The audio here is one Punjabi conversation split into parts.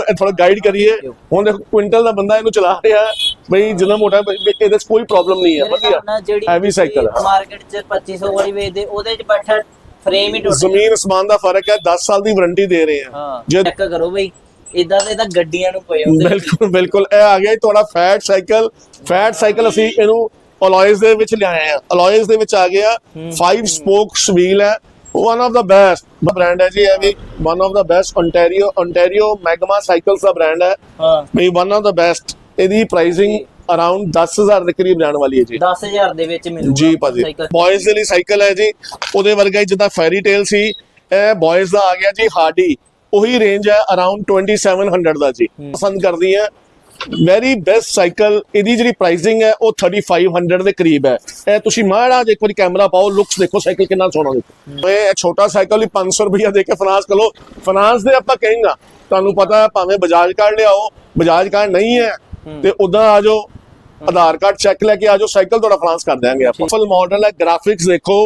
ਇਹਨੂੰ ਥੋੜਾ ਗਾਈਡ ਕਰੀਏ। ਹੁਣ ਦੇਖੋ ਕੁਇੰਟਲ ਦਾ ਬੰਦਾ ਇਹਨੂੰ ਚਲਾ ਰਿਹਾ ਬਈ ਜਿੰਨਾ ਮੋਟਾ ਇਹਦੇ ਕੋਈ ਪ੍ਰੋਬਲਮ ਨਹੀਂ ਹੈ। ਵਧੀਆ। ਹੈਵੀ ਸਾਈਕਲ ਹੈ ਮਾਰਕੀਟ 'ਚ 2500 ਵਾਲੀ ਵੇਚਦੇ ਉਹਦੇ 'ਚ ਬੈਠਾ ਫਰੇਮ ਹੀ ਟੁੱਟ ਜ਼ਮੀਨ ਅਸਮਾਨ ਦਾ ਫ਼ਰਕ ਹੈ। 10 ਸਾਲ ਦੀ ਵਾਰੰਟੀ ਦੇ ਰਹੇ ਆ। ਹਾਂ ਜੇ ਚੈੱਕ ਕਰੋ ਬਈ। ਇਦਾਂ ਦੇ ਤਾਂ ਗੱਡੀਆਂ ਨੂੰ ਪਏ ਹੁੰਦੇ ਬਿਲਕੁਲ ਬਿਲਕੁਲ। ਇਹ ਆ ਗਿਆ ਤੁਹਾਡਾ ਫੈਟ ਸਾਈਕਲ ਫੈਟ ਸਾਈਕਲ ਅਸੀਂ ਇਹਨੂੰ ਅਲੋਇਜ਼ ਦੇ ਵਿੱਚ ਲਿਆਏ ਆ। ਅਲੋਇਜ਼ ਦੇ ਵਿੱਚ ਆ ਗਿਆ। 5 ਸਪੋਕਸ ਵੀਲ ਹੈ। One of the best brand ਹੈ ਜੀ ਇਹ ਵੀ one of the best ontario ontario Magma cycles the brand ਹੈ ਹਾਂ ਵੀ ਵਨ ਆਫ ਦਾ ਬੈਸਟ ਇਹਦੀ ਪ੍ਰਾਈਸਿੰਗ ਅਰਾਊਂਡ 10000 ਦੇ ਕਰੀਬ ਜਾਣ ਵਾਲੀ ਹੈ ਜੀ। 10000 ਦੇ ਵਿੱਚ ਮਿਲੂਗਾ ਜੀ ਭਾਜੀ ਬॉयਜ਼ ਦੇ ਲਈ ਸਾਈਕਲ ਹੈ ਜੀ ਉਹਦੇ ਵਰਗਾ ਹੀ ਜਿੱਦਾਂ ਫੈਰੀ ਟੇਲ ਸੀ ਇਹ ਬॉयਜ਼ ਦਾ ਆ ਗਿਆ ਜੀ ਹਾਰਡੀ। ਉਹੀ ਰੇਂਜ ਹੈ ਅਰਾਊਂਡ 2700 ਦਾ ਜੀ। ਪਸੰਦ ਕਰਦੀ ਹੈ। ਵੈਰੀ ਬੈਸਟ ਸਾਈਕਲ ਇਹਦੀ ਜਿਹੜੀ ਪ੍ਰਾਈਸਿੰਗ ਹੈ ਉਹ 3500 ਦੇ ਕਰੀਬ ਹੈ। ਇਹ ਤੁਸੀਂ ਮਾੜਾ ਜਿਹਾ ਇੱਕ ਵਾਰੀ ਕੈਮਰਾ ਪਾਓ ਲੁੱਕਸ ਦੇਖੋ ਸਾਈਕਲ ਕਿੰਨਾ ਸੋਹਣਾ ਦੇਖੋ। ਇਹ ਛੋਟਾ ਸਾਈਕਲ ਹੀ 500 ਰੁਪਇਆ ਦੇ ਕੇ ਫਾਈਨਾਂਸ ਕਰੋ। ਫਾਈਨਾਂਸ ਦੇ ਆਪਾਂ ਕਹਾਂਗਾ ਤੁਹਾਨੂੰ ਪਤਾ ਹੈ ਭਾਵੇਂ ਬਜਾਜ ਕਾਰਡ ਲਿਆਓ ਬਜਾਜ ਕਾਰਡ ਨਹੀਂ ਹੈ ਤੇ ਉਦਾਂ ਆ ਜਾਓ ਆਧਾਰ ਕਾਰਡ ਚੈੱਕ ਲੈ ਕੇ ਆ ਜਾਓ ਸਾਈਕਲ ਤੁਹਾਡਾ ਫਾਈਨਾਂਸ ਕਰ ਦਿਆਂਗੇ ਆਪਾਂ। ਫੁੱਲ ਮਾਡਲ ਹੈ ਗ੍ਰਾਫਿਕਸ ਦੇਖੋ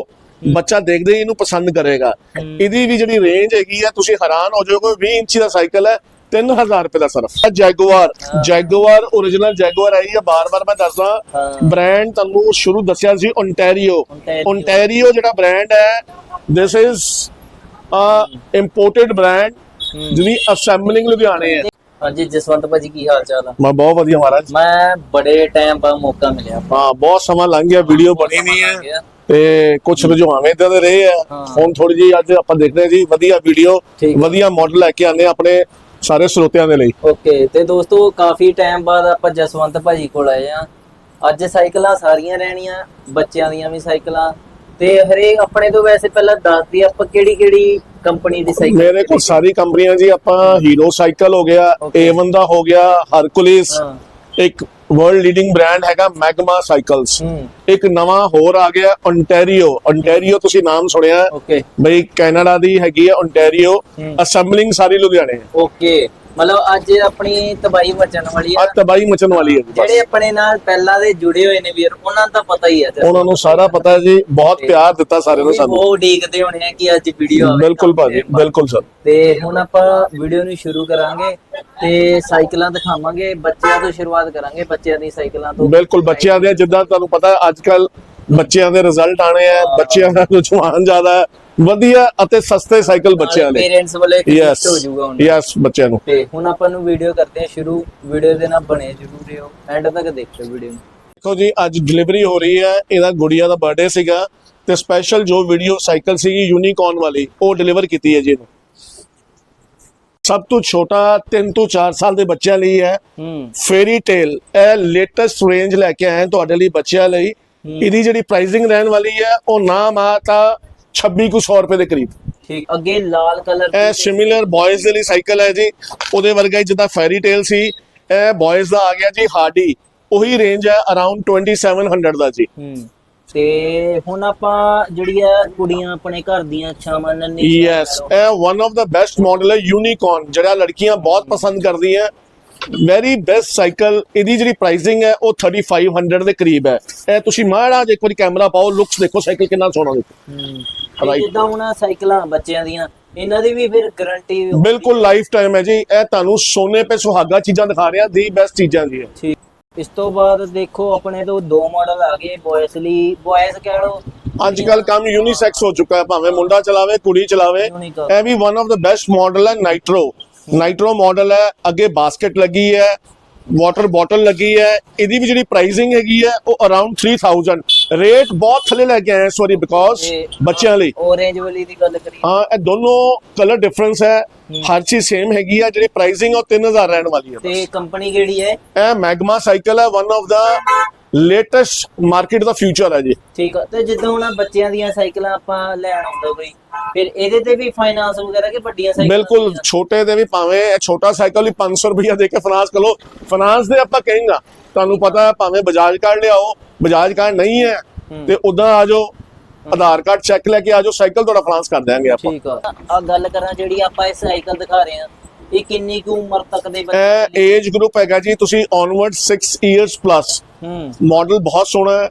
ਬੱਚਾ ਦੇਖਦੇ ਹੀ ਇਹਨੂੰ ਪਸੰਦ ਕਰੇਗਾ। ਇਹਦੀ ਵੀ ਜਿਹੜੀ ਰੇਂਜ ਹੈਗੀ ਹੈ ਤੁਸੀਂ ਹੈਰਾਨ ਹੋ ਜਾਓਗੇ 20 ਇੰਚੀ ਦਾ ਸਾਈਕਲ ਹੈ 3000 ਰੁਪਏ ਦਾ ਸਿਰਫ। ਜੈਗੁਆਰ ਜੈਗੁਆਰ origignal ਜੈਗੁਆਰ ਆਈ ਹੈ ਬਾਰ-ਬਾਰ ਮੈਂ ਦੱਸਦਾ। ਬ੍ਰਾਂਡ ਤੁਹਾਨੂੰ ਸ਼ੁਰੂ ਦੱਸਿਆ ਸੀ ਓਨਟਾਰੀਓ। ਓਨਟਾਰੀਓ ਜਿਹੜਾ ਬ੍ਰਾਂਡ ਹੈ this is a imported brand ਜਿਹਦੀ ਅਸੈਂਬਲਿੰਗ ਲੁਧਿਆਣੇ ਹੈ। ਹਾਂਜੀ ਜਸਵੰਤ ਭਾਜੀ ਕੀ ਹਾਲ ਚਾਲ ਆ? ਮੈਂ ਬਹੁਤ ਵਧੀਆ ਮਹਾਰਾਜ। ਮੈਂ ਬੜੇ ਟਾਈਮ ਬਾਅਦ ਮੌਕਾ ਮਿਲਿਆ। ਹਾਂ ਬਹੁਤ ਸਮਾਂ ਲੰਘ ਗਿਆ ਵੀਡੀਓ ਬਣੀ ਨਹੀਂ ਹੈ। ਤੇ ਕੁਝ ਰੁਝਾਵੇਂ ਇਦਾਂ ਦੇ ਰਹੇ ਆ। ਹੁਣ ਥੋੜੀ ਜੀ ਅੱਜ ਆਪਾਂ ਦੇਖਦੇ ਜੀ ਵਧੀਆ ਵੀਡੀਓ। ਵਧੀਆ ਮਾਡਲ ਲੈ ਕੇ ਆਨੇ ਆਪਣੇ ਸਾਰੇ ਸਰੋਤਿਆਂ ਦੇ ਲਈ। ਓਕੇ ਤੇ ਦੋਸਤੋ ਕਾਫੀ ਟਾਈਮ ਬਾਅਦ ਆਪਾਂ ਜਸਵੰਤ ਭਾਜੀ ਕੋਲ ਆਏ ਆ ਅੱਜ ਸਾਈਕਲਾਂ ਸਾਰੀਆਂ ਰਹਿਣੀਆਂ ਬੱਚਿਆਂ ਦੀਆਂ ਵੀ ਸਾਈਕਲਾਂ। ਤੇ ਹਰੇਕ ਆਪਣੇ ਤੋਂ ਵੈਸੇ ਪਹਿਲਾਂ ਦੱਸ ਦੀ ਆਪਾਂ ਕਿਹੜੀ ਕਿਹੜੀ ਕੰਪਨੀ ਦੀ ਸਾਈਕਲ ਮੇਰੇ ਕੋਲ ਸਾਰੀ ਕੰਪਨੀਆਂ ਜੀ ਆਪਾਂ ਹੀਰੋ ਸਾਈਕਲ ਹੋ ਗਿਆ Okay. A1 ਦਾ ਹੋ ਗਿਆ ਹਰਕੁਲਿਸ ਇੱਕ ਵਰਲਡ ਲੀਡਿੰਗ ਬ੍ਰਾਂਡ ਹੈਗਾ ਮੈਗਮਾ ਸਾਈਕਲਸ ਇੱਕ ਨਵਾਂ ਹੋਰ ਆ ਗਿਆ ਓਨਟਾਰੀਓ ਓਨਟਾਰੀਓ ਤੁਸੀਂ ਨਾਮ ਸੁਣਿਆ। ਓਕੇ ਬਈ ਕੈਨੇਡਾ ਦੀ ਹੈਗੀ ਹੈ। ਓਨਟਾਰੀਓ। ਅਸੈਂਬਲਿੰਗ ਸਾਰੀ ਲੁਧਿਆਣੇ। ਓਕੇ ਮਤਲਬ ਅੱਜ ਆਪਣੀ ਤਬਾਈ ਮਚਣ ਵਾਲੀ ਆ। ਅੱਜ ਤਬਾਈ ਮਚਣ ਵਾਲੀ ਹੈ ਜੀ ਬਸ। ਜਿਹੜੇ ਆਪਣੇ ਨਾਲ ਪਹਿਲਾਂ ਦੇ ਜੁੜੇ ਹੋਏ ਨੇ ਵੀਰ ਉਹਨਾਂ ਦਾ ਪਤਾ ਹੀ ਹੈ ਤੇ ਉਹਨਾਂ ਨੂੰ ਸਾਰਾ ਪਤਾ ਹੈ ਜੀ ਬਹੁਤ ਪਿਆਰ ਦਿੱਤਾ ਸਾਰਿਆਂ ਨੇ ਸਾਨੂੰ। ਉਹ ਉਡੀਕਦੇ ਹੋਣੇ ਆ ਕਿ ਅੱਜ ਵੀਡੀਓ ਆਵੇ ਬਿਲਕੁਲ ਭਾਜੀ ਬਿਲਕੁਲ ਸਰ। ਤੇ ਹੁਣ ਆਪਾਂ ਵੀਡੀਓ ਨੂੰ ਸ਼ੁਰੂ ਕਰਾਂਗੇ ਤੇ ਸਾਈਕਲਾਂ ਦਿਖਾਵਾਂਗੇ ਬੱਚਿਆਂ ਤੋਂ ਸ਼ੁਰੂਆਤ ਕਰਾਂਗੇ ਬੱਚਿਆਂ ਦੀ ਸਾਈਕਲਾਂ ਤੋਂ। ਬਿਲਕੁਲ ਬੱਚਿਆਂ ਦੇ ਜਿੱਦਾਂ ਤੁਹਾਨੂੰ ਪਤਾ ਅੱਜ ਕੱਲ ਬੱਚਿਆਂ ਦੇ ਰਿਜ਼ਲਟ ਆਣੇ ਆ ਬੱਚਿਆਂ ਦਾ ਰੁਝਾਨ ਜ਼ਿਆਦਾ ਹੈ। ਵਧੀਆ ਅਤੇ ਸਸਤੇ ਸਾਈਕਲ ਬੱਚਿਆਂ ਲਈ ਪੇਰੈਂਟਸ ਵੱਲੋਂ ਇੱਕ ਹੋ ਜਾਊਗਾ ਹੁਣ। ਯੈਸ ਬੱਚਿਆਂ ਨੂੰ। ਤੇ ਹੁਣ ਆਪਾਂ ਨੂੰ ਵੀਡੀਓ ਕਰਦੇ ਹਾਂ ਸ਼ੁਰੂ। ਵੀਡੀਓ ਦੇ ਨਾਲ ਬਣੇ ਜ਼ਰੂਰ ਰਹੋ। ਐਂਡ ਤੱਕ ਦੇਖਿਓ ਵੀਡੀਓ ਨੂੰ। ਦੇਖੋ ਜੀ ਅੱਜ ਡਿਲੀਵਰੀ ਹੋ ਰਹੀ ਹੈ। ਇਹਦਾ ਗੁੜੀਆ ਦਾ ਬਰਥਡੇ ਸੀਗਾ ਤੇ ਸਪੈਸ਼ਲ ਜੋ ਵੀਡੀਓ ਸਾਈਕਲ ਸੀਗੀ ਯੂਨੀਕੌਰਨ ਵਾਲੀ ਉਹ ਡਿਲੀਵਰ ਕੀਤੀ ਹੈ ਜੀ ਇਹਨੂੰ। ਸਭ ਤੋਂ ਛੋਟਾ 3 ਤੋਂ 4 ਸਾਲ ਦੇ ਬੱਚਿਆਂ ਲਈ ਹੈ। ਫੇਰੀ ਟੇਲ ਇਹ ਲੇਟੈਸਟ ਰੇਂਜ ਲੈ ਕੇ ਆਏ ਤੁਹਾਡੇ ਲਈ ਬੱਚਿਆਂ ਲਈ। ਇਹਦੀ ਜਿਹੜੀ ਪ੍ਰਾਈਸਿੰਗ ਰਹਿਣ ਵਾਲੀ ਹੈ ਉਹ ਨਾਮ ਆ ਤਾਂ 26 ਕੁ 100 ਰੁਪਏ ਦੇ ਕਰੀਬ। ਠੀਕ ਅੱਗੇ ਲਾਲ ਕਲਰ ਇਹ ਸਿਮਿਲਰ ਬॉयਜ਼ ਦੇ ਲਈ ਸਾਈਕਲ ਹੈ ਜੀ। ਉਹਦੇ ਵਰਗਾ ਹੀ ਜਿੱਦਾਂ ਫੈਰੀ ਟੇਲ ਸੀ ਇਹ ਬॉयਜ਼ ਦਾ ਆ ਗਿਆ ਜੀ ਹਾਰਡੀ ਉਹੀ ਰੇਂਜ ਹੈ ਅਰਾਊਂਡ 2700 ਦਾ ਜੀ। ਹੂੰ ਤੇ ਹੁਣ ਆਪਾਂ ਜਿਹੜੀ ਆ ਕੁੜੀਆਂ ਆਪਣੇ ਘਰ ਦੀਆਂ ਛਾਵਾਂ ਨੰਨੀ ਯੈਸ ਇਹ one of the best model ਹੈ ਯੂਨੀਕੌਰਨ ਜਿਹੜਾ ਲੜਕੀਆਂ ਬਹੁਤ ਪਸੰਦ ਕਰਦੀਆਂ ਵੈਰੀ ਬੈਸਟ ਸਾਈਕਲ ਇਹਦੀ ਜਿਹੜੀ ਪ੍ਰਾਈਸਿੰਗ ਹੈ ਉਹ 3500 ਦੇ ਕਰੀਬ ਹੈ। ਇਹ ਤੁਸੀਂ ਮਾੜਾ ਜਿਹਾ ਇੱਕ ਵਾਰੀ ਕੈਮਰਾ ਪਾਓ ਲੁੱਕਸ ਦੇਖੋ ਸਾਈਕਲ ਕਿੰਨਾ ਸੋਹਣਾ ਦੇਖੋ ਹੂੰ। Right. ਜਿੱਦਾਂ ਹੁਣ ਸਾਈਕਲਾਂ ਬੱਚਿਆਂ ਦੀਆਂ ਇਹਨਾਂ ਦੀ ਵੀ ਫਿਰ ਗਾਰੰਟੀ ਬਿਲਕੁਲ ਲਾਈਫ ਟਾਈਮ ਹੈ ਜੀ। ਇਹ ਤੁਹਾਨੂੰ ਸੋਨੇ ਤੇ ਸੁਹਾਗਾ ਚੀਜ਼ਾਂ ਦਿਖਾ ਰਿਹਾ ਦੀ ਬੈਸਟ ਚੀਜ਼ਾਂ ਜੀ। ਠੀਕ। ਇਸ ਤੋਂ ਬਾਅਦ ਦੇਖੋ ਆਪਣੇ ਤੋਂ ਦੋ ਮਾਡਲ ਆ ਗਏ ਬॉयਜ਼ ਲਈ। ਬॉयਜ਼ ਕਹਿ ਲੋ ਅੱਜ ਕੱਲ ਕੰਮ ਯੂਨੀਸੈਕਸ ਹੋ ਚੁੱਕਾ ਹੈ ਭਾਵੇਂ ਮੁੰਡਾ ਚਲਾਵੇ ਕੁੜੀ ਚਲਾਵੇ। ਇਹ ਵੀ one of the best model ਹੈ ਨਾਈਟਰੋ ਨਾਈਟਰੋ ਮਾਡਲ ਹੈ ਅੱਗੇ ਬਾਸਕਟ ਲੱਗੀ ਹੈ ਵਾਟਰ ਬੋਟਲ ਲੱਗੀ ਹੈ ਇਹਦੀ ਵੀ ਜਿਹੜੀ ਪ੍ਰਾਈਸਿੰਗ ਹੈਗੀ ਹੈ ਉਹ ਅਰਾਊਂਡ 3000 ਰੇਟ ਬਹੁਤ ਥੱਲੇ ਲੈ ਕੇ ਆਏ ਇਸ ਵਾਰੀ ਬਿਕੋਜ਼ ਬੱਚਿਆਂ ਲਈ। orange ਵਾਲੀ ਦੀ ਗੱਲ ਕਰੀਏ। ਹਾਂ ਇਹ ਦੋਨੋਂ ਕਲਰ ਡਿਫਰੈਂਸ ਹੈ ਹਰ ਚੀਜ਼ ਸੇਮ ਹੈਗੀ ਹੈ ਜਿਹੜੀ ਪ੍ਰਾਈਸਿੰਗ ਉਹ 3000 ਰਹਿਣ ਵਾਲੀ ਹੈ ਤੇ ਕੰਪਨੀ ਕਿਹੜੀ ਹੈ? ਇਹ ਮੈਗਮਾ ਸਾਈਕਲ ਹੈ one of the latest market the future ਹੈ ਜੀ। ਠੀਕ ਆ ਤੇ ਜਿੱਦਾਂ ਹੁਣ ਆਹ ਬੱਚਿਆਂ ਦੀਆਂ ਸਾਈਕਲਾਂ ਆਪਾਂ ਲੈਣ ਆਉਂਦਾ ਕੋਈ ਫਿਰ ਇਹਦੇ ਤੇ ਵੀ ਫਾਈਨਾਂਸ ਵਗੈਰਾ ਕਿ ਵੱਡੀਆਂ ਸਾਈਕਲਾਂ? ਬਿਲਕੁਲ ਛੋਟੇ ਦੇ ਵੀ ਭਾਵੇਂ ਇਹ ਛੋਟਾ ਸਾਈਕਲ ਹੀ 500 ਰੁਪਇਆ ਦੇ ਕੇ ਫਾਈਨਾਂਸ ਕਰੋ ਫਾਈਨਾਂਸ ਦੇ ਆਪਾਂ ਕਹਾਂਗਾ ਤੁਹਾਨੂੰ ਪਤਾ ਹੈ ਭਾਵੇਂ ਬਜਾਜ ਕਾਰਡ ਲਿਆਓ ਬਜਾਜ ਕਾਰਡ ਨਹੀਂ ਹੈ ਤੇ ਉਦਾਂ ਆ ਜਾਓ ਆਧਾਰ ਕਾਰਡ ਚੈੱਕ ਲੈ ਕੇ ਆ ਜਾਓ ਸਾਈਕਲ ਤੁਹਾਡਾ ਫਾਈਨਾਂਸ ਕਰ ਦਿਆਂਗੇ ਆਪਾਂ। ਠੀਕ ਆ। ਆ ਗੱਲ ਕਰਾਂ ਜਿਹੜੀ ਆਪਾਂ ਇਹ ਸਾਈਕਲ ਦਿਖਾ ਰਹੇ ਆ ਇਹ ਕਿੰਨੀ ਕੁ ਉਮਰ ਤੱਕ ਦੇ ਬੱਚੇ ਇਹ ਏਜ ਗਰੁੱਪ ਹੈਗਾ ਜੀ ਤੁਸੀਂ ਔਨਵਰਡ 6 ਇਅਰਸ ਪਲੱਸ ਹੂੰ। ਮਾਡਲ ਬਹੁਤ ਸੋਹਣਾ ਹੈ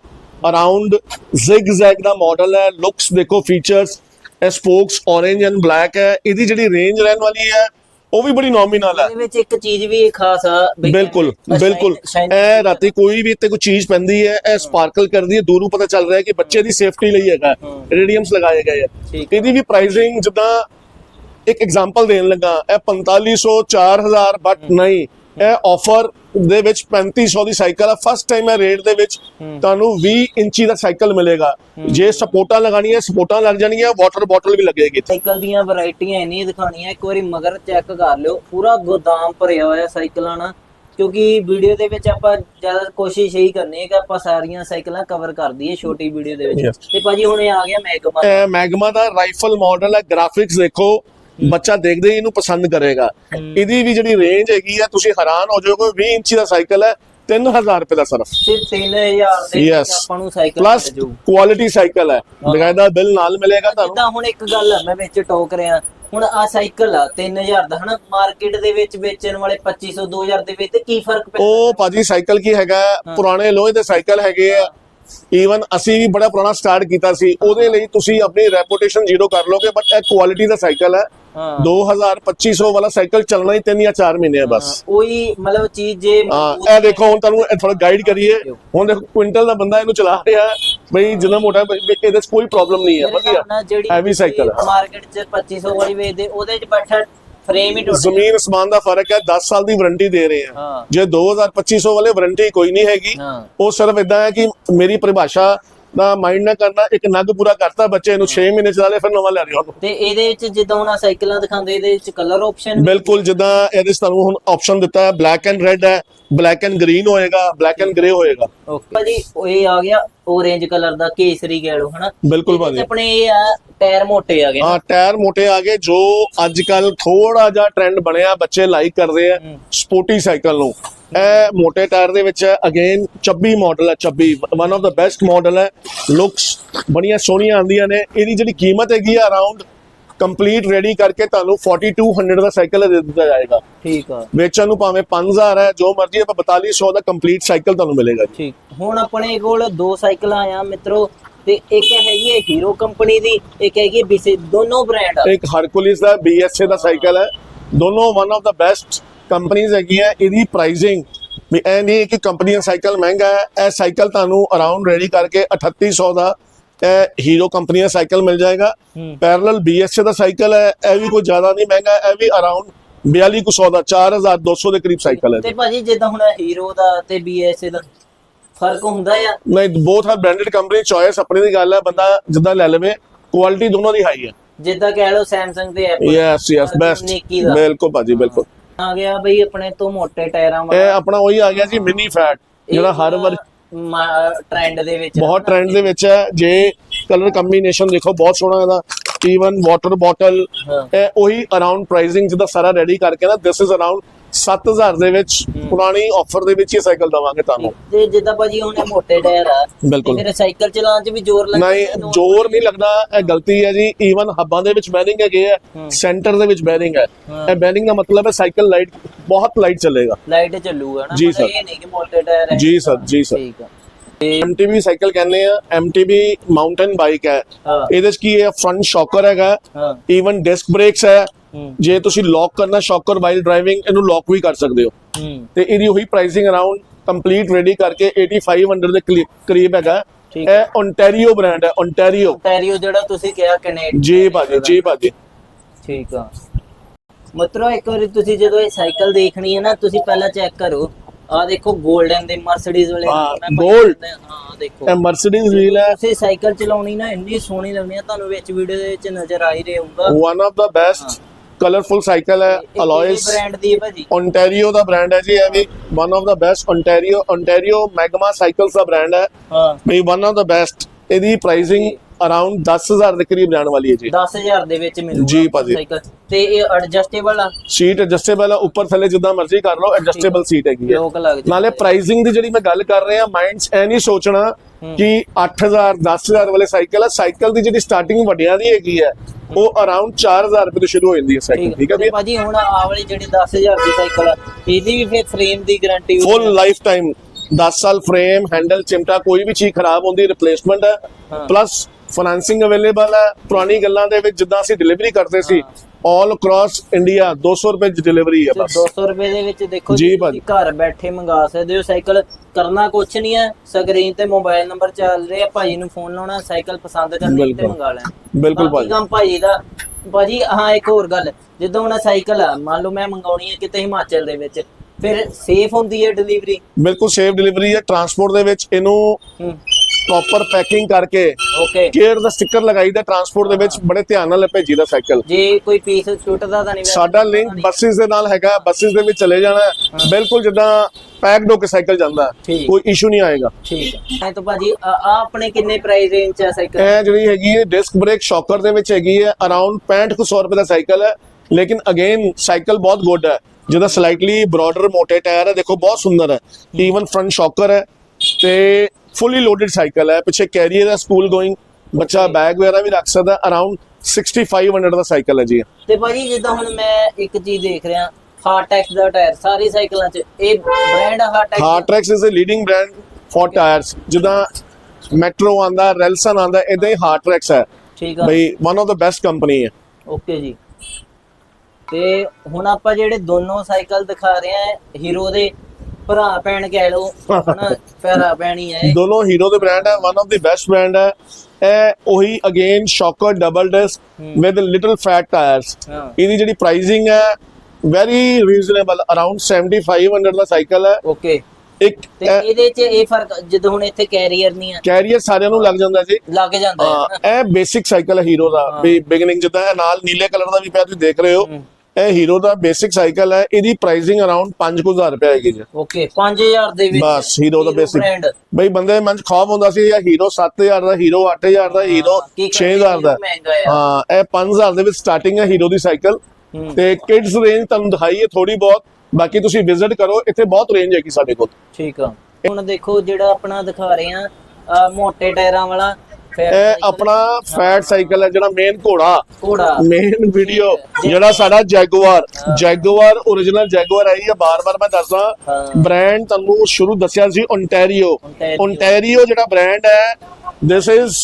ਅਰਾਊਂਡ ਜ਼ਿਗ ਜ਼ੈਗ ਦਾ ਮਾਡਲ ਹੈ ਲੁੱਕਸ ਦੇਖੋ ਫੀਚਰਸ ਇਹ ਸਪੋਕਸ orange ਐਂਡ ਬਲੈਕ ਹੈ ਇਹਦੀ ਜਿਹੜੀ ਰੇਂਜ ਰਹਿਣ ਵਾਲੀ ਹੈ ਉਹ ਵੀ ਬੜੀ ਨੋਮੀਨਲ ਹੈ। ਇਹਦੇ ਵਿੱਚ ਇੱਕ ਚੀਜ਼ ਵੀ ਖਾਸ ਆ ਬਿਲਕੁਲ ਬਿਲਕੁਲ। ਇਹ ਰਾਤੀ ਕੋਈ ਵੀ ਇੱਥੇ ਕੋਈ ਚੀਜ਼ ਪੈਂਦੀ ਹੈ ਇਹ ਸਪਾਰਕਲ ਕਰਦੀ ਹੈ ਦੂਰੋਂ ਪਤਾ ਚੱਲ ਰਿਹਾ ਹੈ ਕਿ ਬੱਚੇ ਦੀ ਸੇਫਟੀ ਲਈ ਹੈਗਾ। ਰੇਡੀਅਮਸ ਲਗਾਏ ਗਏ ਆ। ਠੀਕ। ਇਹਦੀ ਵੀ ਪ੍ਰਾਈਸਿੰਗ ਜਿੱਦਾਂ ਇੱਕ ਐਗਜ਼ਾਮਪਲ ਦੇਣ ਲੱਗਾ ਇਹ 4500 4000 ਬਟ ਨਹੀਂ ਇਹ ਆਫਰ ਦੇ ਵਿੱਚ 3500 ਦੀ ਸਾਈਕਲ ਆ। ਫਸਟ ਟਾਈਮ ਹੈ ਰੇਟ ਦੇ ਵਿੱਚ ਤੁਹਾਨੂੰ 20 ਇੰਚੀ ਦਾ ਸਾਈਕਲ ਮਿਲੇਗਾ। ਜੇ ਸਪੋਰਟਾਂ ਲਗਾਣੀਆਂ ਸਪੋਰਟਾਂ ਲੱਗ ਜਾਣਗੀਆਂ ਵਾਟਰ ਬੋਟਲ ਵੀ ਲੱਗੇਗੀ ਸਾਈਕਲ ਦੀਆਂ ਵੈਰਾਈਟੀਆਂ ਇੰਨੀਆਂ ਦਿਖਾਣੀਆਂ ਇੱਕ ਵਾਰੀ ਮਗਰ ਚੈੱਕ ਕਰ ਲਿਓ। ਪੂਰਾ ਗੋਦਾਮ ਭਰਿਆ ਹੋਇਆ ਸਾਈਕਲਾਂ ਨਾਲ ਕਿਉਂਕਿ ਵੀਡੀਓ ਦੇ ਵਿੱਚ ਆਪਾਂ ਜ਼ਿਆਦਾ ਕੋਸ਼ਿਸ਼ ਇਹੀ ਕਰਨੀ ਹੈ ਕਿ ਆਪਾਂ ਸਾਰੀਆਂ ਸਾਈਕਲਾਂ ਕਵਰ ਕਰ ਦਈਏ ਛੋਟੀ ਵੀਡੀਓ ਦੇ ਵਿੱਚ. ਤੇ ਭਾਜੀ ਹੁਣ ਇਹ ਆ ਗਿਆ ਮੈਗਮਾ ਇਹ ਮੈਗਮਾ ਦਾ ਰਾਈਫਲ ਮਾਡਲ ਹੈ ਗ੍ਰਾਫਿਕਸ ਦੇਖੋ। ਬੱਚਾ ਦੇਖਦੇ ਹੀ ਇਹਨੂੰ ਪਸੰਦ ਕਰੇਗਾ। ਇਹਦੀ ਵੀ ਜਿਹੜੀ ਰੇਂਜ ਹੈਗੀ ਆ ਤੁਸੀਂ ਹੈਰਾਨ ਹੋ ਜਾਓਗੇ 20 ਇੰਚੀ ਦਾ ਸਾਈਕਲ ਹੈ 3000 ਰੁਪਏ ਦਾ ਸਿਰਫ। ਸਿਰਫ 3000 ਦੇ ਵਿੱਚ. ਆਪਾਂ ਨੂੰ ਸਾਈਕਲ ਪਲੱਸ ਕੁਆਲਿਟੀ ਸਾਈਕਲ ਹੈ। ਬਕਾਇਦਾ ਬਿੱਲ ਨਾਲ ਮਿਲੇਗਾ ਤੁਹਾਨੂੰ। ਜਿੱਦਾਂ ਹੁਣ ਇੱਕ ਗੱਲ ਮੈਂ ਵਿੱਚ ਟੋਕ ਰਿਹਾ। ਹੁਣ ਆ ਸਾਈਕਲ ਆ 3000 ਦਾ ਹਨਾ? ਮਾਰਕੀਟ ਦੇ ਵਿੱਚ ਵੇਚਣ ਵਾਲੇ 2500 2000 ਦੇ ਵਿੱਚ ਤੇ ਕੀ ਫ਼ਰਕ ਪੈਂਦਾ? ਉਹ ਭਾਜੀ ਸਾਈਕਲ ਕੀ ਹੈਗਾ? ਪੁਰਾਣੇ ਲੋਹੇ ਦੇ ਸਾਈਕਲ ਹੈਗੇ ਆ। ਈਵਨ ਅਸੀਂ ਵੀ ਬੜਾ ਪੁਰਾਣਾ ਸਟਾਰਟ ਕੀਤਾ ਸੀ। ਉਹਦੇ ਲਈ ਤੁਸੀਂ ਆਪਣੀ ਰੈਪੂਟੇਸ਼ਨ ਜ਼ੀਰੋ ਕਰ ਲੋਗੇ ਬਟ ਇਹ ਕੁਆਲਿਟੀ ਦਾ ਸਾਈਕਲ ਹੈ। ਹਾਂ। 2000 2500 ਵਾਲਾ ਸਾਈਕਲ ਚੱਲਣਾ ਹੀ 3 ਜਾਂ 4 ਮਹੀਨੇ ਹੈ ਬਸ। ਉਹੀ ਮਤਲਬ ਚੀਜ਼ ਜੇ ਹਾਂ ਇਹ ਦੇਖੋ ਹੁਣ ਤੁਹਾਨੂੰ ਥੋੜਾ ਗਾਈਡ ਕਰੀਏ। ਹੁਣ ਦੇਖੋ ਕੁਇੰਟਲ ਦਾ ਬੰਦਾ ਇਹਨੂੰ ਚਲਾ ਰਿਹਾ। ਬਈ ਜਿੰਨਾ ਮੋਟਾ ਇਹਦੇ 'ਚ ਕੋਈ ਪ੍ਰੋਬਲਮ ਨਹੀਂ ਹੈ ਵਧੀਆ। ਹੈਵੀ ਸਾਈਕਲ ਹੈ ਮਾਰਕੀਟ 'ਚ 2500 ਵਾਲੀ ਵੇਚਦੇ ਉਹਦੇ 'ਚ ਬੈਠਾ ਫਰੇਮ ਹੀ ਟੁੱਟ ਜ਼ਮੀਨ ਅਸਮਾਨ ਦਾ ਫ਼ਰਕ ਹੈ 10 ਸਾਲ ਦੀ ਵਾਰੰਟੀ ਦੇ ਰਹੇ ਆ। ਜੇ 2000 2500 ਵਾਲੇ ਵਾਰੰਟੀ ਕੋਈ ਨਹੀਂ ਹੈਗੀ ਉਹ ਸਿਰਫ ਇਦਾਂ ਹੈ ਕਿ ਮੇਰੀ ਪਰਿਭਾਸ਼ਾ ਦਾ ਮਾਈਂਡ ਨਾ ਕਰਨਾ ਇੱਕ ਨਗ ਪੂਰਾ ਕਰਤਾ ਬੱਚੇ ਨੂੰ 6 ਮਹੀਨੇ ਚਲਾ ਲਿਆ ਫਿਰ ਨਵਾਂ ਲੈ ਰਿਹਾ ਉਹਨੂੰ। ਤੇ ਇਹਦੇ ਵਿੱਚ ਜਿੱਦਾਂ ਹੁਣ ਸਾਈਕਲਾਂ ਦਿਖਾਉਂਦੇ ਇਹਦੇ ਵਿੱਚ ਕਲਰ ਆਪਸ਼ਨ ਬਿਲਕੁਲ ਜਿੱਦਾਂ ਇਹਦੇ ਤੁਹਾਨੂੰ ਹੁਣ ਆਪਸ਼ਨ ਦਿੱਤਾ ਹੈ ਬਲੈਕ ਐਂਡ ਰੈੱਡ ਹੈ ਬਲੈਕ ਐਂਡ ਗ੍ਰੀਨ ਹੋਏਗਾ ਬਲੈਕ ਐਂਡ ਗ੍ਰੇ ਹੋਏਗਾ। ਓਕੇ ਭਾਜੀ ਇਹ ਆ ਗਿਆ orange ਕਲਰ ਦਾ ਕੇਸਰੀ ਕਹਿ ਲਓ ਹਨਾ? ਬਿਲਕੁਲ ਭਾਜੀ। ਆਪਣੇ ਇਹ ਆ ਟਾਇਰ ਮੋਟੇ ਆ ਗਏ। ਹਾਂ ਟਾਇਰ ਮੋਟੇ ਆ ਗਏ ਜੋ ਅੱਜ ਕੱਲ ਥੋੜਾ ਜਿਹਾ ਟ੍ਰੈਂਡ ਬਣਿਆ ਬੱਚੇ ਲਾਈਕ ਕਰਦੇ ਆ ਸਪੋਰਟੀ ਸਾਈਕਲ ਨੂੰ। ਇਹ ਮੋਟੇ ਟਾਇਰ ਦੇ ਵਿੱਚ ਅਗੇਨ 26 ਮਾਡਲ ਹੈ 26 one of the best model ਹੈ ਲੁਕਸ ਬੜੀਆਂ ਸੋਹਣੀਆਂ ਆਉਂਦੀਆਂ ਨੇ। ਇਹਦੀ ਜਿਹੜੀ ਕੀਮਤ ਹੈਗੀ ਆ ਅਰਾਊਂਡ ਕੰਪਲੀਟ ਰੈਡੀ ਕਰਕੇ ਤੁਹਾਨੂੰ 4200 ਦਾ ਸਾਈਕਲ ਦੇ ਦਿੱਤਾ ਜਾਏਗਾ। ਠੀਕ ਆ। ਵੇਚਣ ਨੂੰ ਭਾਵੇਂ 5000 ਹੈ ਜੋ ਮਰਜ਼ੀ ਆਪਾਂ 4200 ਦਾ ਕੰਪਲੀਟ ਸਾਈਕਲ ਤੁਹਾਨੂੰ ਮਿਲੇਗਾ ਠੀਕ। ਹੁਣ ਆਪਣੇ ਕੋਲ ਦੋ ਸਾਈਕਲਾਂ ਆ ਮਿੱਤਰੋ ਤੇ ਇੱਕ ਹੈਗੀ ਹੈ ਹੀਰੋ ਕੰਪਨੀ ਦੀ ਇੱਕ ਹੈਗੀ BC ਦੋਨੋਂ ਬ੍ਰਾਂਡ ਆ ਇੱਕ ਹਰਕੁਲਿਸ ਦਾ BSA ਦਾ ਸਾਈਕਲ ਹੈ। ਦੋਨੋਂ ਵਨ ਆਫ ਦਾ ਬੈਸਟ ਕੰਪਨੀਆਂ ਹੈਗੀਆਂ। ਇਹਦੀ ਪ੍ਰਾਈਸਿੰਗ ਵੀ ਇਹ ਨਹੀਂ ਕਿ ਕੰਪਨੀ ਦਾ ਸਾਈਕਲ ਮਹਿੰਗਾ ਹੈ। ਇਹ ਸਾਈਕਲ ਤੁਹਾਨੂੰ ਅਰਾਊਂਡ ਰੈਡੀ ਕਰਕੇ 3800 ਦਾ ਹੀਰੋ ਕੰਪਨੀ ਦਾ ਸਾਈਕਲ ਮਿਲ ਜਾਏਗਾ। ਪੈਰਲਲ BSA ਦਾ ਸਾਈਕਲ ਹੈ ਇਹ ਵੀ ਕੋਈ ਜ਼ਿਆਦਾ ਨਹੀਂ ਮਹਿੰਗਾ ਇਹ ਵੀ ਅਰਾਊਂਡ 4200 ਦਾ 4200 ਦੇ ਕਰੀਬ ਸਾਈਕਲ ਹੈ ਤੇ ਭਾਜੀ ਜਿੱਦਾਂ ਹੁਣ ਹੀਰੋ ਦਾ ਤੇ BSA ਦਾ ਫ਼ਰਕ ਹੁੰਦਾ ਆ ਨਹੀਂ both are branded company choice ਆਪਣੀ ਦੀ ਗੱਲ ਹੈ ਬੰਦਾ ਜਿੱਦਾਂ ਲੈ ਲਵੇ ਕੁਆਲਿਟੀ ਦੋਨੋਂ ਦੀ ਹਾਈ ਹੈ। ਜਿੱਦਾਂ ਕਹਿ ਲਓ Samsung ਤੇ Apple ਯੈਸ ਯੈਸ ਬੈਸਟ ਬਿਲਕੁਲ ਭਾਜੀ ਬਿਲਕੁਲ। ਆ ਗਿਆ ਬਈ ਆਪਣੇ ਤੋਂ ਮੋਟੇ ਟਾਇਰਾਂ ਇਹ ਆਪਣਾ ਉਹੀ ਆ ਗਿਆ ਜੀ ਮਿਨੀ ਫੈਟ ਜਿਹੜਾ ਹਰ ਵਾਰ ਟ੍ਰੈਂਡ ਦੇ ਵਿੱਚ ਬਹੁਤ ਟ੍ਰੈਂਡ ਦੇ ਵਿੱਚ ਹੈ। ਜੇ ਕਲਰ ਕੰਬੀਨੇਸ਼ਨ ਦੇਖੋ ਬਹੁਤ ਸੋਹਣਾ ਇਹਦਾ। Even water bottle. ਇਹ ਉਹੀ ਅਰਾਊਂਡ ਪ੍ਰਾਈਸਿੰਗ ਜਿਹਦਾ ਸਾਰਾ ਰੈਡੀ ਕਰਕੇ ਨਾ ਦਿਸ ਇਜ਼ ਅਰਾਊਂਡ 7000 ਦੇ ਵਿੱਚ ਪੁਰਾਣੀ ਆਫਰ ਦੇ ਵਿੱਚ ਹੀ ਸਾਈਕਲ ਦਵਾਂਗੇ ਤੁਹਾਨੂੰ। ਤੇ ਜਿੱਦਾਂ ਭਾਜੀ ਹੁਣ ਇਹ ਮੋਟੇ ਟਾਇਰ ਆ ਬਿਲਕੁਲ। ਤੇ ਫਿਰ ਸਾਈਕਲ ਚਲਾਉਣ 'ਚ ਵੀ ਜ਼ੋਰ ਲੱਗਦਾ ਨਹੀਂ ਜ਼ੋਰ ਨਹੀਂ ਲੱਗਦਾ ਇਹ ਗਲਤੀ ਹੈ ਜੀ। ਈਵਨ ਹੱਬਾਂ ਦੇ ਵਿੱਚ ਬੈਰਿੰਗ ਹੈਗੇ ਆ ਸੈਂਟਰ ਦੇ ਵਿੱਚ ਬੈਰਿੰਗ ਹੈ। ਇਹ ਬੈਰਿੰਗ ਦਾ ਮਤਲਬ ਹੈ ਸਾਈਕਲ ਲਾਈਟ ਬਹੁਤ ਲਾਈਟ ਚੱਲੇਗਾ। ਲਾਈਟ ਚੱਲੂਗਾ ਨਾ ਜੀ ਮਤਲਬ। ਇਹ ਨਹੀਂ ਕਿ ਮੋਟੇ ਟਾਇਰ ਹੈ। ਜੀ ਸਰ ਜੀ ਸਰ ਠੀਕ ਤੇ MTB ਸਾਈਕਲ ਕਹਿੰਦੇ ਆ MTB ਮਾਊਂਟੇਨ ਬਾਈਕ ਹੈ। ਹਾਂ। ਇਹਦੇ ਚ ਕੀ ਹੈ? ਫਰੰਟ ਸ਼ੌਕਰ ਹੈਗਾ। ਹਾਂ। ਈਵਨ ਡਿਸਕ ਬ੍ਰੇਕਸ ਹੈ ਹੂੰ। ਜੇ ਤੁਸੀਂ ਲੌਕ ਕਰਨਾ ਸ਼ੌਕਰ ਵਾਈਲ ਡਰਾਈਵਿੰਗ ਇਹਨੂੰ ਲੌਕ ਵੀ ਕਰ ਸਕਦੇ ਹੋ। ਤੇ ਇਹਦੀ ਉਹੀ ਪ੍ਰਾਈਸਿੰਗ ਅਰਾਊਂਡ ਕੰਪਲੀਟ ਰੈਡੀ ਕਰਕੇ 8500 ਦੇ ਕਰੀਬ ਹੈਗਾ। ਇਹ ਓਨਟਾਰੀਓ ਬ੍ਰਾਂਡ ਹੈ ਓਨਟਾਰੀਓ ਟੈਰੀਓ ਜਿਹੜਾ ਤੁਸੀਂ ਕਿਹਾ ਕੈਨੇਡਾ ਜੀ ਭਾਜੀ ਜੀ ਭਾਜੀ। ਠੀਕ ਆ। ਮਤਲਬ ਇੱਕ ਵਾਰੀ ਤੁਸੀਂ ਜਦੋਂ ਇਹ ਸਾਈਕਲ ਦੇਖਣੀ ਹੈ ਨਾ ਤੁਸੀਂ ਪਹਿਲਾਂ ਚੈੱਕ ਕਰੋ। ਆ ਦੇਖੋ 골ਡਨ ਦੇ ਮਰਸੀਡੀਜ਼ ਵਾਲੇ gold। ਕਹਿੰਦਾ, ਹਾਂ ਦੇਖੋ। ਇਹ ਮਰਸੀਡੀਜ਼ ਵੀਲ ਹੈ। ਤੁਸੀਂ ਸਾਈਕਲ ਚਲਾਉਣੀ ਨਾ ਇੰਨੀ ਸੋਹਣੀ ਲੱਗਣੀ ਆ ਤੁਹਾਨੂੰ ਵਿੱਚ ਵੀਡੀਓ ਦੇ ਵਿੱਚ ਨਜ਼ਰ ਆ ਹੀ ਰਿਹਾ ਹੋਊਗਾ। One of the best colourful cycle ਹੈ ਅਲੋਇਸ ਬ੍ਰਾਂਡ ਦੀ ਹੈ ਭਾਜੀ। ਓਨਟਾਰੀਓ ਦਾ ਬ੍ਰਾਂਡ ਹੈ ਜੀ ਇਹ ਵੀ one of the best Ontario Ontario Magma cycles the brand ਹੈ। ਹਾਂ। ਵੀ ਵਨ ਆਫ ਦਾ ਬੈਸਟ ਇਹਦੀ ਪ੍ਰਾਈਸਿੰਗ ਅਰਾਊਂਡ 10000 ਦੇ ਕਰੀਬ ਜਾਣ ਵਾਲੀ ਹੈ ਜੀ। 10000 ਦੇ ਵਿੱਚ ਮਿਲੂਗਾ ਜੀ ਭਾਜੀ। ਸਾਈਕਲ ਤੇ ਇਹ ਐਡਜਸਟੇਬਲ ਆ? ਸੀਟ ਐਡਜਸਟੇਬਲ ਹੈ ਉੱਪਰ ਥੱਲੇ ਜਿੱਦਾਂ ਮਰਜ਼ੀ ਕਰ ਲਓ ਐਡਜਸਟੇਬਲ ਸੀਟ ਹੈਗੀ ਹੈ। ਲੋਕ ਲੱਗ ਜਾ ਨਾਲੇ ਪ੍ਰਾਈਸਿੰਗ ਦੀ ਜਿਹੜੀ ਮੈਂ ਗੱਲ ਕਰ ਰਿਹਾ ਮਾਈਂਡਸ ਐ ਨਹੀਂ ਸੋਚਣਾ ਕਿ 8000 10000 ਵਾਲੇ ਸਾਈਕਲ ਹੈ ਸਾਈਕਲ ਦੀ ਜਿਹੜੀ ਸਟਾਰਟਿੰਗ ਵੱਡਿਆਂ ਦੀ ਹੈਗੀ ਹੈ ਉਹ ਅਰਾਊਂਡ 4000 ਰੁਪਏ ਤੋਂ ਸ਼ੁਰੂ ਹੋ ਜਾਂਦੀ ਹੈ ਸਾਈਕਲ ਠੀਕ ਹੈ। ਵੀ ਭਾਜੀ ਹੁਣ ਆ ਵਾਲੀ ਜਿਹੜੀ 10000 ਦੀ ਸਾਈਕਲ ਆ ਇਹਦੀ ਵੀ ਫਿਰ ਫਰੇਮ ਦੀ ਗਾਰੰਟੀ ਫੁੱਲ ਲਾਈਫ ਟਾਈਮ 10 ਸਾਲ ਫਰੇਮ ਹੈਂਡਲ ਚਿਮਟਾ ਕੋਈ ਵੀ ਚੀਜ਼ ਖਰਾਬ ਹੁੰਦੀ ਰਿਪਲੇਸਮੈਂਟ ਹੈ। ਹਾਂ। ਪਲੱਸ ਫਾਈਨੈਂਸਿੰਗ ਅਵੇਲੇਬਲ ਹੈ। ਪੁਰਾਣੀ ਗੱਲਾਂ ਦੇ ਵਿੱਚ ਜਿੱਦਾਂ ਅਸੀਂ ਡਿਲੀਵਰੀ ਕਰਦੇ ਸੀ ਆਲ ਅਕ੍ਰੋਸ ਇੰਡੀਆ 200 ਰੁਪਏ ਦੀ ਡਿਲੀਵਰੀ ਹੈ ਬਸ। 200 ਰੁਪਏ ਦੇ ਵਿੱਚ ਦੇਖੋ ਜੀ। ਤੁਸੀਂ ਘਰ ਬੈਠੇ ਮੰਗਾ ਸਕਦੇ ਹੋ ਸਾਈਕਲ ਕਰਨਾ ਕੁਛ ਨਹੀਂ ਹੈ ਸਕਰੀਨ ਤੇ ਮੋਬਾਈਲ ਨੰਬਰ ਚੱਲ ਰਿਹਾ ਭਾਜੀ ਨੂੰ ਫੋਨ ਲਾਉਣਾ ਸਾਈਕਲ ਪਸੰਦ ਕਰਨੀ ਤੇ। ਮੰਗਾ ਲੈਣਾ। ਬਿਲਕੁਲ ਭਾਜੀ। ਕੰਮ ਭਾਜੀ ਦਾ ਭਾਜੀ ਹਾਂ ਇੱਕ ਹੋਰ ਗੱਲ ਜਦੋਂ ਹੁਣ ਸਾਈਕਲ ਆ ਮੰਨ ਲਓ ਮੈਂ ਮੰਗਾਉਣੀ ਹੈ ਕਿਤੇ ਹਿਮਾਚਲ ਦੇ ਵਿੱਚ ਫਿਰ ਸੇਫ ਹੁੰਦੀ ਹੈ ਡਿਲੀਵਰੀ ਬਿਲਕੁਲ ਸੇਫ ਡਿਲੀਵਰੀ ਹੈ ਟਰਾਂਸਪੋਰਟ ਦੇ ਵਿੱਚ ਇਹਨੂੰ ਪ੍ਰੋਪਰ ਪੈਕਿੰਗ ਕਰਕੇ ਓਕੇ ਕੇਅਰ ਦਾ ਸਟicker ਲਗਾਈਦਾ ਟਰਾਂਸਪੋਰਟ ਦੇ ਵਿੱਚ ਬੜੇ ਧਿਆਨ ਨਾਲ ਭੇਜੀ ਦਾ ਸਾਈਕਲ ਜੇ ਕੋਈ ਪੀਸ ਛੁੱਟਦਾ ਤਾਂ ਨਹੀਂ ਸਾਡਾ ਲਿੰਕ ਬੱਸਿਸ ਦੇ ਨਾਲ ਹੈਗਾ ਬੱਸਿਸ ਦੇ ਵਿੱਚ ਚਲੇ ਜਾਣਾ। ਬਿਲਕੁਲ ਜਿੱਦਾਂ ਪੈਕਡ ਹੋ ਕੇ ਸਾਈਕਲ ਜਾਂਦਾ। ਕੋਈ ਇਸ਼ੂ ਨਹੀਂ ਆਏਗਾ। ਠੀਕ ਹੈ। ਐ ਤਾਂ ਭਾਜੀ ਆ ਆਪਣੇ ਕਿੰਨੇ ਪ੍ਰਾਈਸ ਰੇਂਜ ਚ ਹੈ ਸਾਈਕਲ ਇਹ ਜਿਹੜੀ ਹੈਗੀ ਹੈ ਡਿਸਕ ਬ੍ਰੇਕ ਸ਼ੌਕਰ ਦੇ ਵਿੱਚ ਹੈਗੀ ਹੈ ਅਰਾਊਂਡ 6500 ਰੁਪਏ ਦਾ ਸਾਈਕਲ ਹੈ। ਲੇਕਿਨ ਅਗੇਨ ਸਾਈਕਲ ਬਹੁਤ ਗੁੱਡ ਹੈ। ਜਿਹਦਾ ਸਲਾਈਟਲੀ ਬ੍ਰੌਡਰ ਮੋਟੇ ਟਾਇਰ ਹੈ ਦੇਖੋ ਬਹੁਤ ਸੁੰਦਰ ਹੈ। ਈਵਨ ਫਰੰਟ ਸ਼ੌਕਰ ਹੈ। ਤੇ ਫੁੱਲੀ ਲੋਡਡ ਸਾਈਕਲ ਹੈ ਪਿੱਛੇ ਕੈਰੀਅਰ ਹੈ ਸਕੂਲ ਗੋਇੰਗ ਬੱਚਾ ਬੈਗ ਵਗੈਰਾ ਵੀ ਰੱਖ ਸਕਦਾ ਅਰਾਊਂਡ 6500 ਦਾ ਸਾਈਕਲ ਹੈ ਜੀ ਤੇ ਭਾਜੀ ਜਿੱਦਾਂ ਹੁਣ ਮੈਂ ਇੱਕ ਚੀਜ਼ ਦੇਖ ਰਿਹਾ ਹਾਰਟੈਕਸ ਦਾ ਟਾਇਰ ਸਾਰੀ ਸਾਈਕਲਾਂ 'ਚ ਇਹ brand Hartex Hartrex is a leading brand for tyres ਜਿੱਦਾਂ ਮੈਟਰੋ ਆਂਦਾ ਰੈਲਸਨ ਆਂਦਾ ਇਦਾਂ ਹੀ ਹਾਰਟਰੈਕਸ ਹੈ ਠੀਕ ਆ ਬਈ one of the best company ਹੈ ਓਕੇ ਜੀ ਤੇ ਹੁਣ ਆਪਾਂ ਜਿਹੜੇ ਦੋਨੋਂ ਸਾਈਕਲ ਦਿਖਾ ਰਹੇ ਆ ਹੀਰੋ ਦੇ ਭਰਾ ਭੈਣ ਕਹਿ ਲਓ ਹਨਾ ਭਰਾ ਭੈਣੀ ਹੈ। ਦੋਨੋਂ ਹੀਰੋ ਦੇ ਬ੍ਰਾਂਡ ਹੈ one of the best brand ਹੈ ਇਹ ਉਹੀ again shocker double disc with little fat tyres ਇਹਦੀ ਜਿਹੜੀ ਪ੍ਰਾਈਸਿੰਗ ਹੈ ਵੈਰੀ ਰੀਜ਼ਨੇਬਲ ਅਰਾਊਂਡ 7500 ਦਾ ਸਾਈਕਲ ਹੈ ਓਕੇ ਇੱਕ ਤੇ ਇਹਦੇ 'ਚ ਇਹ ਫ਼ਰਕ ਜਦੋਂ ਹੁਣ ਇੱਥੇ ਕੈਰੀਅਰ ਨਹੀਂ ਆ। ਕੈਰੀਅਰ ਸਾਰਿਆਂ ਨੂੰ ਲੱਗ ਜਾਂਦਾ ਜੀ। ਲੱਗ ਜਾਂਦਾ ਹੈ। ਇਹ ਬੇਸਿਕ ਸਾਈਕਲ ਹੈ ਹੀਰੋ ਦਾ। ਵੀ ਬਿਗਨਿੰਗ ਜਿੱਦਾਂ ਨਾਲ ਨੀਲੇ ਕਲਰ ਦਾ ਵੀ ਪਿਆ ਤੁਸੀਂ ਦੇਖ ਰਹੇ ਹੋ। ਇਹ ਹੀਰੋ ਦਾ ਬੇਸਿਕ ਸਾਈਕਲ ਹੈ ਇਹਦੀ ਪ੍ਰਾਈਸਿੰਗ ਅਰਾਊਂਡ 5000 ਰੁਪਏ ਹੈਗੀ ਜੀ। ਓਕੇ 5000 ਦੇ ਵਿੱਚ ਬਸ ਹੀਰੋ ਦਾ ਬੇਸਿਕ। ਬਈ ਬੰਦੇ ਦੇ ਮਨ ਚ ਖੌਫ ਹੁੰਦਾ ਸੀ ਇਹ ਹੀਰੋ 7000 ਦਾ ਹੀਰੋ 8000 ਦਾ ਹੀਰੋ ਕੀ ਕਰਦੇ 6000 ਦਾ। ਹਾਂ ਇਹ 5000 ਦੇ ਵਿੱਚ ਸਟਾਰਟਿੰਗ ਹੈ ਹੀਰੋ ਦੀ ਸਾਈਕਲ। ਤੇ ਕਿਡਸ ਰੇਂਜ ਤੁਹਾਨੂੰ ਦਿਖਾਈ ਹੈ ਥੋੜੀ ਬਹੁਤ। ਬਾਕੀ ਤੁਸੀਂ ਵਿਜ਼ਿਟ ਕਰੋ ਇੱਥੇ ਬਹੁਤ ਰੇਂਜ ਹੈਗੀ ਸਾਡੇ ਕੋਲ। ਠੀਕ ਆ। ਹੁਣ ਦੇਖੋ ਜਿਹੜਾ ਆਪਣਾ ਦਿਖਾ ਰਹੇ ਆ ਮੋਟੇ ਟਾਇਰਾਂ ਵਾਲਾ ਇਹ ਆਪਣਾ ਫੈਟ ਸਾਈਕਲ ਹੈ ਜਿਹੜਾ ਮੇਨ ਘੋੜਾ। ਘੋੜਾ। ਮੇਨ ਵੀਡੀਓ ਜਿਹੜਾ ਸਾਡਾ ਜੈਗੁਆਰ ਜੈਗੁਆਰ origignal ਜੈਗੁਆਰ ਆਈ ਹੈ ਬਾਰ-ਬਾਰ ਮੈਂ ਦੱਸਦਾ। ਬ੍ਰਾਂਡ ਤੁਹਾਨੂੰ ਸ਼ੁਰੂ ਦੱਸਿਆ ਸੀ ਓਨਟਾਰੀਓ। ਓਨਟਾਰੀਓ ਜਿਹੜਾ ਬ੍ਰਾਂਡ ਹੈ this is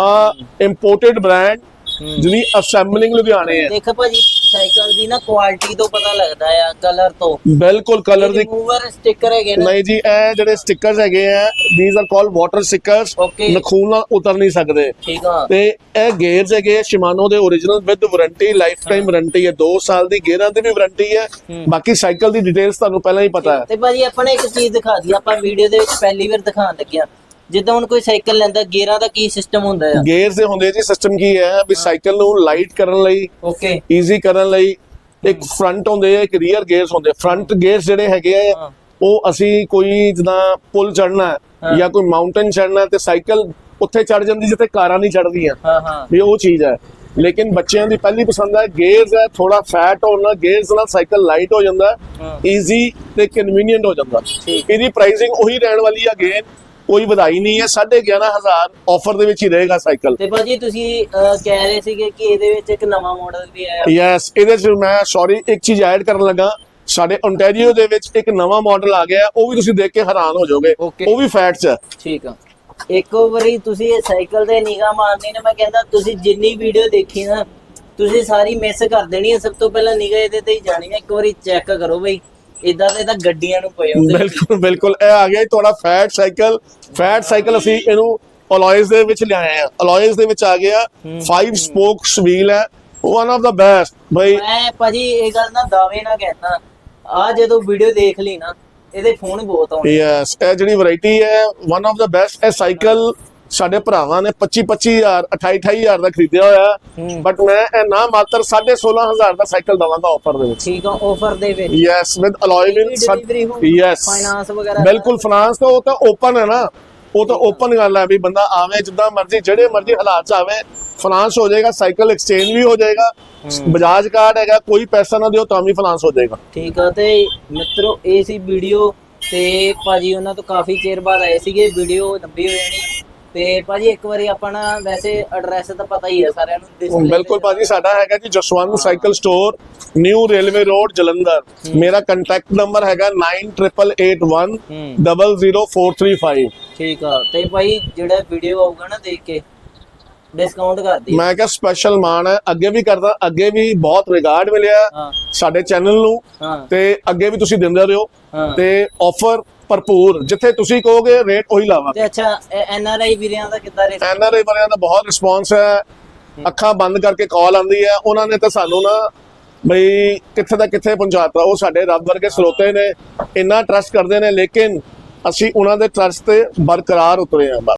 a imported brand ਜਿਹਦੀ ਅਸੈਂਬਲਿੰਗ ਲੁਧਿਆਣੇ ਹੈ। ਦੇਖ ਭਾਜੀ ਸਾਈਕਲ ਦੀ ਨਾ ਕੁਆਲਿਟੀ ਤੋਂ ਪਤਾ ਲੱਗਦਾ ਆ ਕਲਰ ਤੋਂ। ਬਿਲਕੁਲ ਕਲਰ ਦੀ ਰਿਮੂਵਰ ਸਟicker ਹੈਗੇ ਨੇ। ਨਹੀਂ ਜੀ ਇਹ ਜਿਹੜੇ ਸਟickers ਹੈਗੇ ਆ these are called water stickers. ਨਖੂਨ ਨਾਲ ਉਤਰ ਨਹੀਂ ਸਕਦੇ। ਠੀਕ ਆ। ਤੇ ਇਹ ਗੇਅਰਸ ਹੈਗੇ ਸ਼ਿਮਾਨੋ ਦੇ origignal with warranty lifetime warranty ਹੈ 2 ਸਾਲ ਦੀ ਗੇਅਰਾਂ ਦੀ ਵੀ ਵਾਰੰਟੀ ਹੈ। ਬਾਕੀ ਸਾਈਕਲ ਦੀ ਡਿਟੇਲਸ ਤੁਹਾਨੂੰ ਪਹਿਲਾਂ ਹੀ ਪਤਾ ਹੈ। ਤੇ ਭਾਜੀ ਆਪਾਂ ਨੇ ਇੱਕ ਚੀਜ਼ ਦਿਖਾ ਦੀ ਆਪਾਂ ਵੀਡੀਓ ਦੇ ਵਿੱਚ ਪਹਿਲੀ ਵਾਰ ਦਿਖਾਉਣ ਲੱਗਿਆ ਜਿੱਦਾਂ ਹੁਣ ਕੋਈ ਸਾਈਕਲ ਲੈਂਦਾ ਗੇਅਰਾਂ ਦਾ ਕੀ ਸਿਸਟਮ ਹੁੰਦਾ ਆ? ਗੇਅਰਸ ਦੇ ਹੁੰਦੇ ਜੀ ਸਿਸਟਮ ਕੀ ਹੈ ਵੀ ਸਾਈਕਲ ਨੂੰ ਲਾਈਟ ਕਰਨ ਲਈ ਓਕੇ ਈਜ਼ੀ ਕਰਨ ਲਈ ਇੱਕ ਫਰੰਟ ਹੁੰਦੇ ਆ ਇੱਕ ਰੀਅਰ ਗੇਅਰਸ ਹੁੰਦੇ ਫਰੰਟ ਗੇਅਰਸ ਜਿਹੜੇ ਹੈਗੇ ਆ ਹਾਂ। ਉਹ ਅਸੀਂ ਕੋਈ ਜਿੱਦਾਂ ਪੁਲ ਚੜਨਾ ਹੈ ਜਾਂ ਕੋਈ ਮਾਊਂਟੇਨ ਚੜਨਾ ਹੈ ਤੇ ਸਾਈਕਲ ਉੱਥੇ ਚੜ ਜਾਂਦੀ ਜਿੱਥੇ ਕਾਰਾਂ ਨਹੀਂ ਚੜਦੀਆਂ ਹਾਂ ਹਾਂ। ਵੀ ਉਹ ਚੀਜ਼ ਹੈ। ਲੇਕਿਨ ਬੱਚਿਆਂ ਦੀ ਪਹਿਲੀ ਪਸੰਦ ਹੈ ਗੇਅਰਸ ਹੈ ਥੋੜਾ ਫੈਟ ਹੋਣ ਗੇਅਰਸ ਨਾਲ ਸਾਈਕਲ ਲਾਈਟ ਹੋ ਜਾਂਦਾ ਹਾਂ। ਈਜ਼ੀ ਤੇ ਕਨਵੀਨੀਅੰਟ ਹੋ ਜਾਂਦਾ। ਇਹਦੀ ਪ੍ਰਾਈਸਿੰਗ ਉਹੀ ਰਹਿਣ ਵਾਲੀ ਹੈ ਅਗੇਨ ਕੋਈ ਵਧਾਈ ਨਹੀਂ ਹੈ 11500 ਆਫਰ ਦੇ ਵਿੱਚ ਹੀ ਰਹੇਗਾ ਸਾਈਕਲ ਤੇ ਭਾਜੀ ਤੁਸੀਂ ਅਹ, ਕਹਿ ਰਹੇ ਸੀਗੇ ਕਿ ਇਹਦੇ ਵਿੱਚ ਇੱਕ ਨਵਾਂ ਮਾਡਲ ਵੀ ਆਇਆ। ਯੈਸ ਇਹਦੇ ਚ ਮੈਂ ਸੌਰੀ ਇੱਕ ਚੀਜ਼ ਐਡ ਕਰਨ ਲੱਗਾ। ਸਾਡੇ ਓਨਟਾਰੀਓ ਦੇ ਵਿੱਚ ਇੱਕ ਨਵਾਂ ਮਾਡਲ ਆ ਗਿਆ ਉਹ ਵੀ ਤੁਸੀਂ ਦੇਖ ਕੇ ਹੈਰਾਨ ਹੋ ਜਾਓਗੇ। Okay. ਉਹ ਵੀ ਫੈਟ ਚ ਹੈ। ਠੀਕ ਆ। ਇੱਕ ਵਾਰੀ ਤੁਸੀਂ ਇਹ ਸਾਈਕਲ ਤੇ ਨਿਗਾਹ ਮਾਰਨੀ ਨਾ ਮੈਂ ਕਹਿੰਦਾ ਤੁਸੀਂ ਜਿੰਨੀ ਵੀਡੀਓ ਦੇਖੀ ਨਾ ਤੁਸੀਂ ਸਾਰੀ ਮਿਸ ਕਰ ਦੇਣੀ ਹੈ ਸਭ ਤੋਂ ਪਹਿਲਾਂ ਨਿਗਾਹ ਇਹਦੇ ਤੇ ਹੀ ਜਾਣੀ ਹੈ ਇੱਕ ਵਾਰੀ ਚੈੱਕ ਕਰੋ ਬਈ। ਇਦਾਂ ਦੇ ਤਾਂ ਗੱਡੀਆਂ ਨੂੰ ਪਏ ਹੁੰਦੇ ਬਿਲਕੁਲ ਬਿਲਕੁਲ। ਇਹ ਆ ਗਿਆ ਜੀ ਤੁਹਾਡਾ ਫੈਟ ਸਾਈਕਲ। ਫੈਟ ਸਾਈਕਲ ਅਸੀਂ ਇਹਨੂੰ ਅਲੋਇਸ ਦੇ ਵਿੱਚ ਲਿਆਏ ਆ। ਅਲੋਇਸ ਦੇ ਵਿੱਚ ਆ ਗਿਆ। 5 ਸਪੋਕਸ ਵੀਲ ਹੈ। ਵਨ ਆਫ ਦਾ ਬੈਸਟ ਬਈ ਮੈਂ ਭਾਜੀ ਇਹ ਗੱਲ ਨਾ ਦਾਅਵੇ ਨਾ ਕਹਿਣਾ। ਆ ਜਦੋਂ ਵੀਡੀਓ ਦੇਖ ਲਈ ਨਾ ਇਹਦੇ ਫੋਨ ਬਹੁਤ ਆਉਂਦੇ ਯੈਸ ਇਹ ਜਿਹੜੀ ਵੈਰਾਈਟੀ ਹੈ ਵਨ ਆਫ ਦਾ ਬੈਸਟ ਇਹ ਸਾਈਕਲ ਸਾਡੇ ਭਰਾਵਾਂ ਨੇ 25 25000 28 28000 ਦਾ ਖਰੀਦਿਆ ਹੋਇਆ। ਬਟ ਮੈਂ ਇਹ ਨਾ ਮਾਤਰ 16500 ਦਾ ਸਾਈਕਲ ਦਵਾਂਗਾ ਆਫਰ ਦੇ ਵਿੱਚ। ਠੀਕ ਆ ਆਫਰ ਦੇ ਵਿੱਚ। Yes with delivery will yes finance ਵਗੈਰਾ ਬਿਲਕੁਲ ਫਾਈਨਾਂਸ ਤਾਂ ਉਹ ਤਾਂ ਓਪਨ ਹੈ ਨਾ। ਉਹ ਤਾਂ ਓਪਨ ਗੱਲ ਹੈ ਵੀ ਬੰਦਾ ਆਵੇ ਜਿੱਦਾਂ ਮਰਜ਼ੀ ਜਿਹੜੇ ਮਰਜ਼ੀ ਹਾਲਾਤ ਚ ਆਵੇ ਫਾਈਨਾਂਸ ਹੋ ਜਾਏਗਾ ਸਾਈਕਲ ਐਕਸਚੇਂਜ ਵੀ ਹੋ ਜਾਏਗਾ। ਬਜਾਜ ਕਾਰਡ ਹੈਗਾ ਕੋਈ ਪੈਸਾ ਨਾ ਦਿਓ ਤਾਂ ਵੀ ਫਾਈਨਾਂਸ ਹੋ ਜਾਏਗਾ। ਠੀਕ ਆ ਤੇ ਮਿੱਤਰੋ ਇਹ ਸੀ ਵੀਡੀਓ ਤੇ ਭਾਜੀ ਉਹਨਾਂ ਤੋਂ ਕਾਫੀ ਚਿਰ ਬਾਅਦ ਆਏ ਸੀਗੇ ਵੀਡੀਓ ਲੰਬੀ ਹੋ ਜਾਣੀ। ਤੇ ਭਾਜੀ ਇੱਕ ਵਾਰੀ ਆਪਾਂ ਨਾ ਵੈਸੇ ਐਡਰੈਸ ਤਾਂ ਪਤਾ ਹੀ ਹੈ ਸਾਰਿਆਂ ਨੂੰ display ਬਿਲਕੁਲ ਭਾਜੀ ਸਾਡਾ ਹੈਗਾ ਜੀ Jaswant cycle store new railway road Jalandhar. ਮੇਰਾ ਕੰਟੈਕਟ ਨੰਬਰ ਹੈਗਾ 9881 ਹੂੰ। 00435 ਠੀਕ ਆ ਤੇ ਭਾਈ ਜਿਹੜਾ ਵੀਡੀਓ ਆਊਗਾ ਨਾ ਦੇਖ ਕੇ ਡਿਸਕਾਊਂਟ ਕਰ ਦਿਓ ਮੈਂ ਕਿਹਾ ਸਪੈਸ਼ਲ ਮਾਨ ਹੈ ਅੱਗੇ ਵੀ ਕਰਦਾ ਅੱਗੇ ਵੀ ਬਹੁਤ ਰਿਗਾਰਡ ਮਿਲਿਆ ਹਾਂ। ਸਾਡੇ ਚੈਨਲ ਨੂੰ ਹਾਂ। ਤੇ ਅੱਗੇ ਵੀ ਤੁਸੀਂ ਦਿੰਦੇ ਰਹੋ ਹਾਂ। ਤੇ ਆਫਰ ਭਰਪੂਰ ਜਿੱਥੇ ਤੁਸੀਂ ਕਹੋਗੇ ਰੇਟ ਉਹੀ ਲਾਵਾਂਗੇ। ਤੇ ਅੱਛਾ ਐਨ ਆਰ ਆਈ ਵੀਰਿਆਂ ਦਾ ਕਿੱਦਾਂ ਰੇਟ ਐਨਆਰਆਈ ਵਾਲਿਆਂ ਦਾ ਬਹੁਤ ਰਿਸਪੌਂਸ ਹੈ। ਅੱਖਾਂ ਬੰਦ ਕਰਕੇ ਕਾਲ ਆਉਂਦੀ ਹੈ। ਉਹਨਾਂ ਨੇ ਤਾਂ ਸਾਨੂੰ ਨਾ ਬਈ ਕਿੱਥੇ ਦਾ ਕਿੱਥੇ ਪਹੁੰਚਾਤਾ ਉਹ ਸਾਡੇ ਰੱਬ ਵਰਗੇ ਸਰੋਤੇ ਨੇ। ਇੰਨਾ ਟਰਸਟ ਕਰਦੇ ਨੇ ਲੇਕਿਨ ਅਸੀਂ ਉਹਨਾਂ ਦੇ ਟਰਸਟ ਤੇ ਬਰਕਰਾਰ ਉਤਰੇ ਬਸ।